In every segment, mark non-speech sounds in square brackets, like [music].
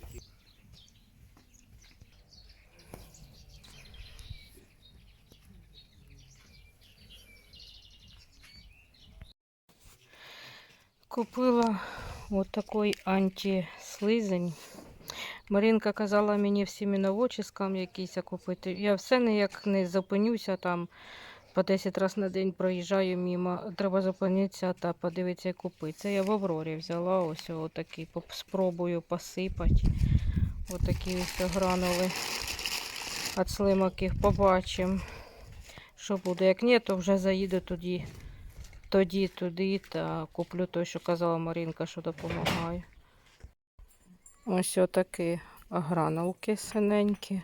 Такі. Купила от такий антислизень. Марінка казала мені в сіміновочискам якийсь купити. Я все ніяк не зупинюся там. По 10 разів на день проїжджаю мимо. Треба зупинитися та подивитися і купити. Це я в Аврорі взяла ось отакий. Спробую посипати. Отакі ось гранули. От слимаків побачимо, що буде. Як ні, то вже заїду тоді тоді туди та куплю той, що казала Марінка, що допомагає. Ось отакі гранулки синенькі.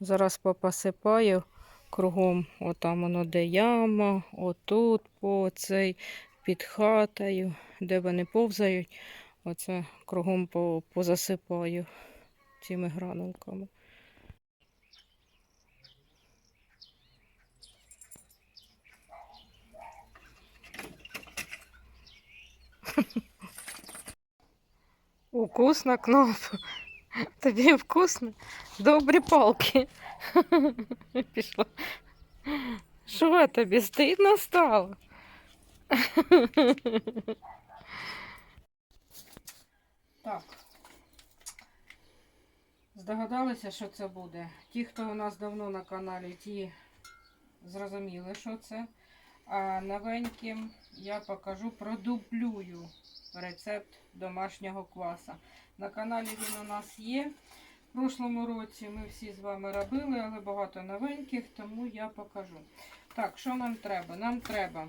Зараз попосипаю кругом, отам воно де яма, отут, по цей під хатою, де вони повзають. Оце кругом по- позасипаю цими гранулками. [laughs] Вкусно, кноп. [laughs] Тобі вкусно? Добрі палки. [laughs] Пішла. Що тобі стидно стало? [laughs] Так. Здогадалися, що це буде. Ті, хто у нас давно на каналі, ті зрозуміли, що це. А новеньким я покажу, продублюю рецепт домашнього кваса. На каналі він у нас є. В прошлому році ми всі з вами робили, але багато новеньких, тому я покажу. Так, що нам треба? Нам треба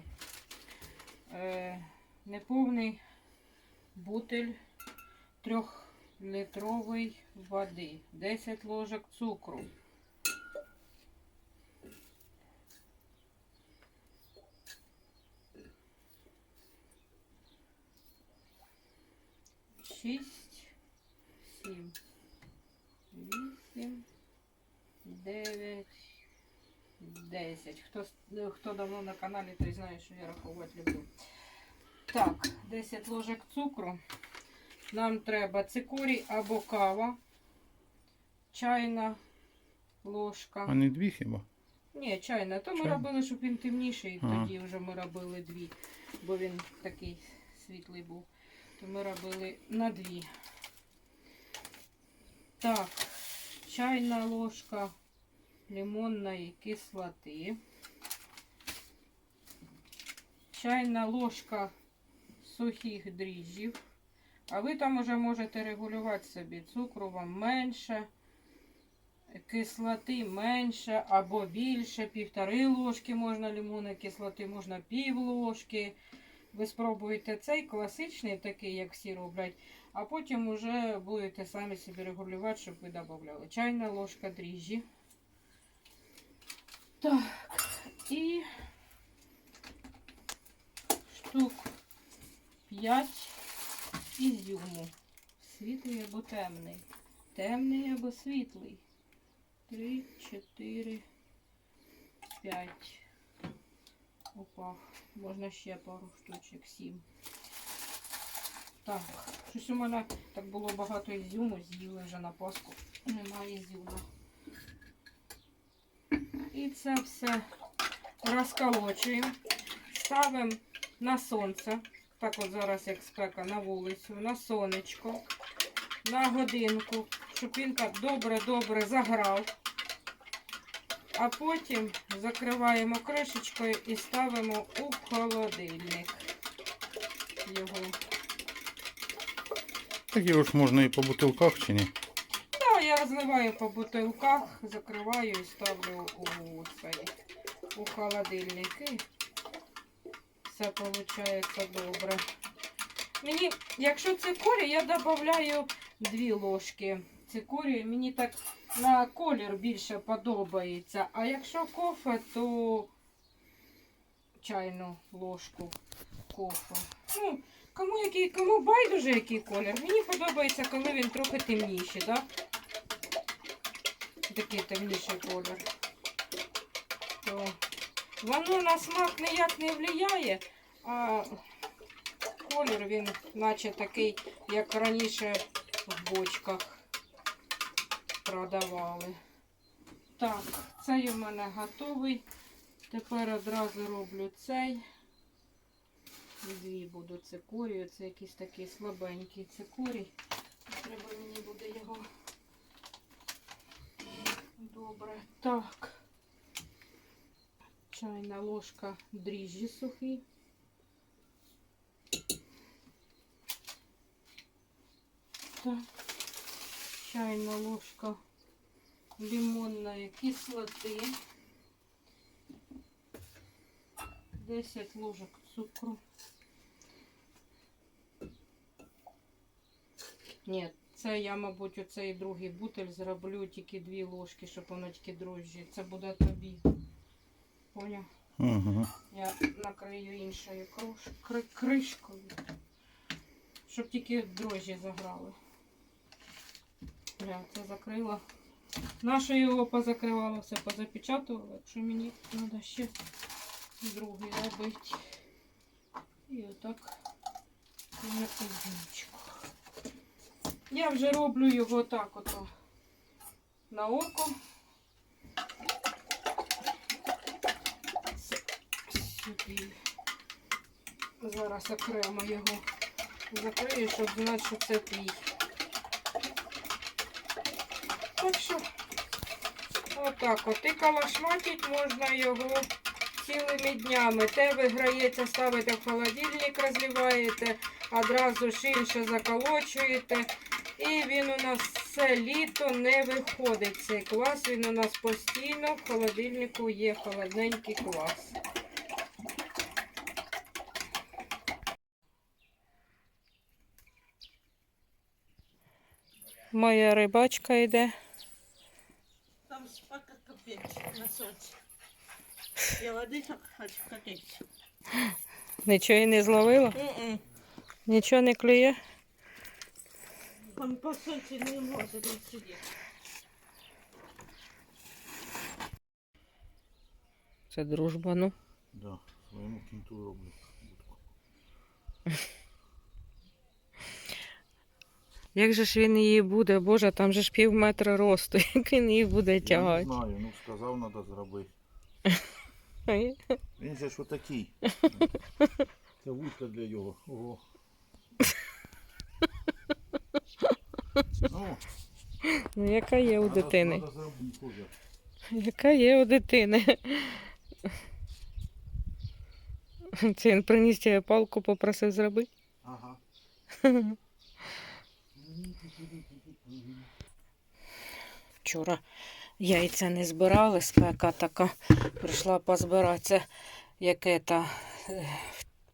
е, неповний бутиль трьохлітрової води, 10 ложок цукру. Шість, сім, вісім, дев'ять, десять. Хто, ну, хто давно на каналі, той знає, що я рахувати люблю. Так, 10 ложок цукру. Нам треба цикорій або кава, чайна ложка. А не дві хіба? Ні, чайна. То ми робили, щоб він темніший, Ага. тоді вже ми робили дві, бо він такий світлий був. То ми робили на дві. Так, чайна ложка лимонної кислоти. Чайна ложка сухих дріжджів. А ви там уже можете регулювати собі. Цукру вам менше, кислоти менше або більше. Півтори ложки можна лимонної кислоти, можна пів ложки. Ви спробуєте цей класичний, такий, як всі роблять, а потім вже будете самі собі регулювати, щоб ви додавали. Чайна ложка дріжджі. Так, і штук 5 ізюму. Світлий або темний. Темний або світлий. Три, чотири, п'ять. Опа, можна ще пару штучок, сім. Так, щось у мене так було багато ізюму, з'їли вже на Пасху. Немає ізюму. І це все розколочуємо. Ставимо на сонце. Так от зараз як спека на вулицю, на сонечко, на годинку, щоб він так добре-добре заграв. А потім закриваємо кришечкою і ставимо у холодильник його. Так його ж можна і по бутилках чи ні? Так, я розливаю по бутилках, закриваю і ставлю у цей у холодильник. І все виходить добре. Мені, якщо цикорій, я додаю дві ложки цикорію. Мені так на колір більше подобається. А якщо кофе, то чайну ложку кофе. Ну, кому, який, кому байдуже який колір. Мені подобається, коли він трохи темніший, так? Такий темніший колір. То воно на смак ніяк не впливає, А колір він наче такий, як раніше в бочках продавали. Так, цей у мене готовий. Тепер одразу роблю цей. Дві буду цикорію. Це якийсь такий слабенький цикорій. Треба мені буде його. Добре. Так. Чайна ложка дріжджі сухі. Так. Чайна ложка лимонної кислоти. 10 ложок цукру. Ні, це я, мабуть, оцей другий бутель зроблю тільки дві ложки, щоб воно тільки дрожжі. Це буде тобі. Поняв? Угу. Я накрию іншою кришкою. Щоб тільки дрожжі заграли. Я це закрила. Наше його позакривало, все позапечатувало, якщо мені треба ще другий робити. І отак на одиничку. Я вже роблю його так ото на око. Сюди. Зараз окремо його закрию, щоб знати, що це твій. Так отак от. І калашматить можна його цілими днями. Те виграється, ставите в холодильник, розливаєте, одразу ж інше заколочуєте. І він у нас все літо не виходить. Цей квас, він у нас постійно в холодильнику є холодненький квас. Моя рибачка йде. Там спака капець на сонці. Я води хочу капець. Нічого і не зловила? М-м. Нічого не клює? Там по сонці не може тут сидіти. Це дружба, ну. Да, своєму кінту роблю. [laughs] Як же ж він її буде? Боже, там же ж пів метра росту. [laughs] Як він її буде Я не знаю, ну сказав, треба зробити. [laughs] Він же ж отакий. [laughs] Це вудка для його. Ого. Ну, Ну, яка є у дитини? зробити, Кузя. Яка є у дитини? Це він приніс тебе палку, попросив зробити. Ага. Вчора яйця не збирали, спека така. Прийшла позбирати. Це яке та е,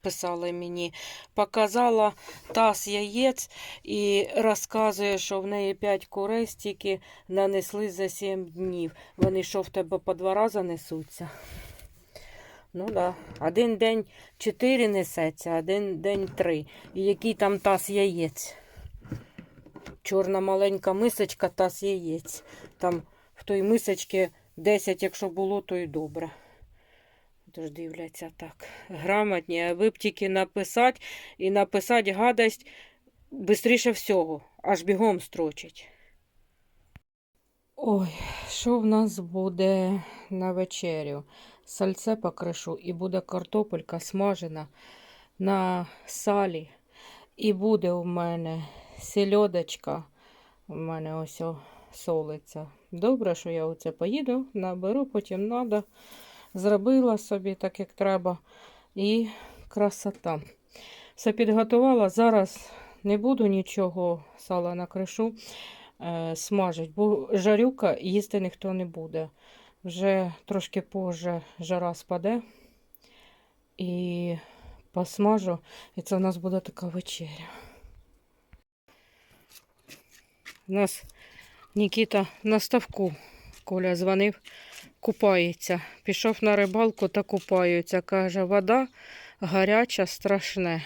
писали мені. Показала таз яєць і розказує, що в неї 5 курей стільки нанесли за 7 днів. Вони що в тебе по два рази несуться? Ну. Да. Один день 4 несеться, один день 3. І який там таз яєць? Чорна маленька мисочка таз яєць. Там в той мисочці 10, якщо було, то й добре. Тож дивляться так. Грамотні, а ви б тільки написати і написати гадость швидше всього, аж бігом строчить. Ой, що в нас буде на вечерю? Сальце покришу і буде картопелька смажена на салі. І буде у мене сельодочка. У мене ось солиться. Добре, що я оце поїду, наберу, потім надо. Зробила собі так, як треба. І красота. Все підготувала. Зараз не буду нічого сала накришу е, смажить, бо жарюка їсти ніхто не буде. Вже трошки позже жара спаде. І посмажу. І це у нас буде така вечеря. У нас Нікіта на ставку. Коля дзвонив, купається. Пішов на рибалку та купаються. Каже, вода гаряча, страшне.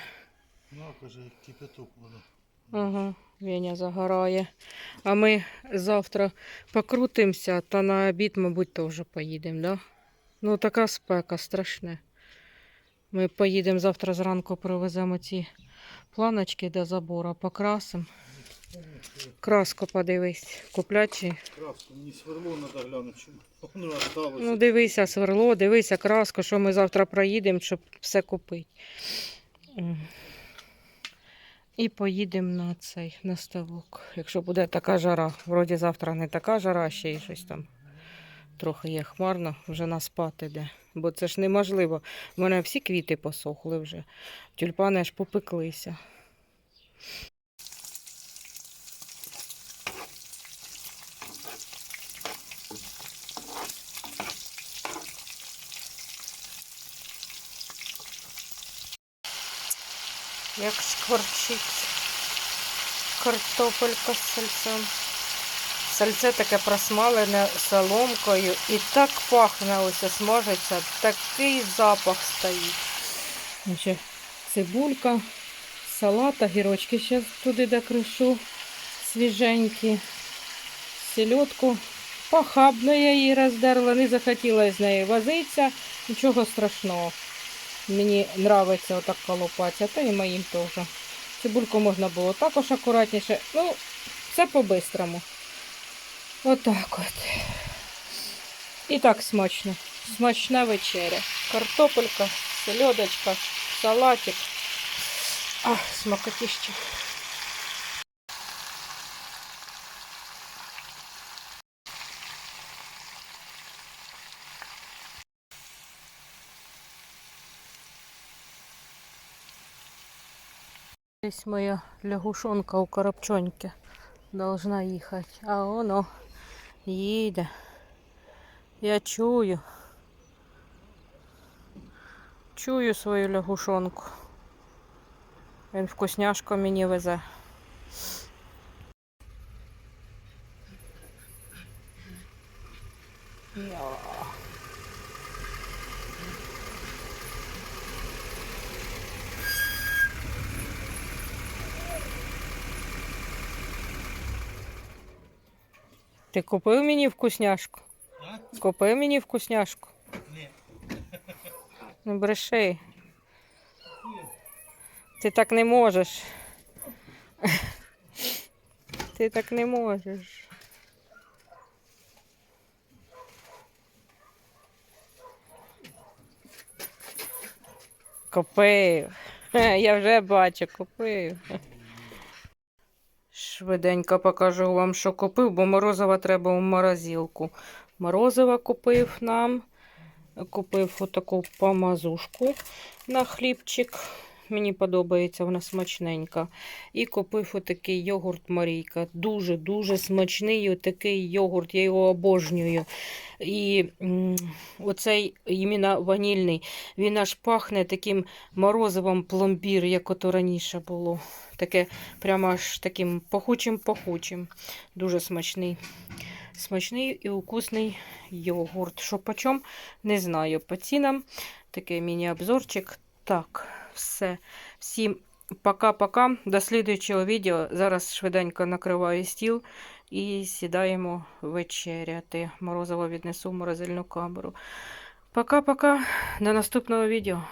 Ну, каже, кипяток воно. Ага, Веня загорає. А ми завтра покрутимося, та на обід, мабуть, теж поїдемо, да? Ну, така спека страшне. Ми поїдемо завтра зранку, привеземо ці планочки до забору, покрасимо. Краску подивись, куплячи. Краску, мені сверло треба глянути, щоб воно осталося. Ну, дивися сверло, дивися краску, що ми завтра проїдемо, щоб все купити. І поїдемо на цей на ставок. Якщо буде така жара. Вроді завтра не така жара, а ще й щось там. Трохи є хмарно, вже на спати йде. Бо це ж неможливо. У мене всі квіти посохли вже. Тюльпани аж попеклися. Як шкварчить картопелька з сальцем. Сальце таке просмалене соломкою і так пахне ось смажиться, такий запах стоїть. Ще цибулька, салат, огірочки ще туди докришу свіженькі. Селедку. Похабно я її роздерла, не захотіла з нею возитися, нічого страшного. Мені подобається отак колопатися, та і моїм теж. Цибульку можна було також акуратніше. Ну, все по-бистрому. Отак от. І так смачно. Смачна вечеря. Картопелька, селедочка, салатик. А, смакотіще. Десь моя лягушонка у коробчоньки должна їхати. А воно їде. Я чую. Чую свою лягушонку. Він вкусняшку мені везе. Я. Ти купив мені вкусняшку? А? Купив мені вкусняшку? Ні. Не бреши. Ти так не можеш. Ти так не можеш. Купив. Я вже бачу, купив. Швиденько покажу вам, що купив, бо морозива треба в морозилку. Морозива купив нам. Купив отаку помазушку на хлібчик. Мені подобається, вона смачненька. І купив отакий йогурт Марійка. Дуже-дуже смачний отакий йогурт, я його обожнюю. І оцей іменно ванільний, він аж пахне таким морозивом пломбір, як ото раніше було. Таке прямо аж таким пахучим-пахучим. Дуже смачний. Смачний і вкусний йогурт. Що по чому, не знаю. По цінам такий міні-обзорчик. Так, все. Всім пока-пока. До слідуючого відео. Зараз швиденько накриваю стіл і сідаємо вечеряти. Морозово віднесу в морозильну камеру. Пока-пока. До наступного відео.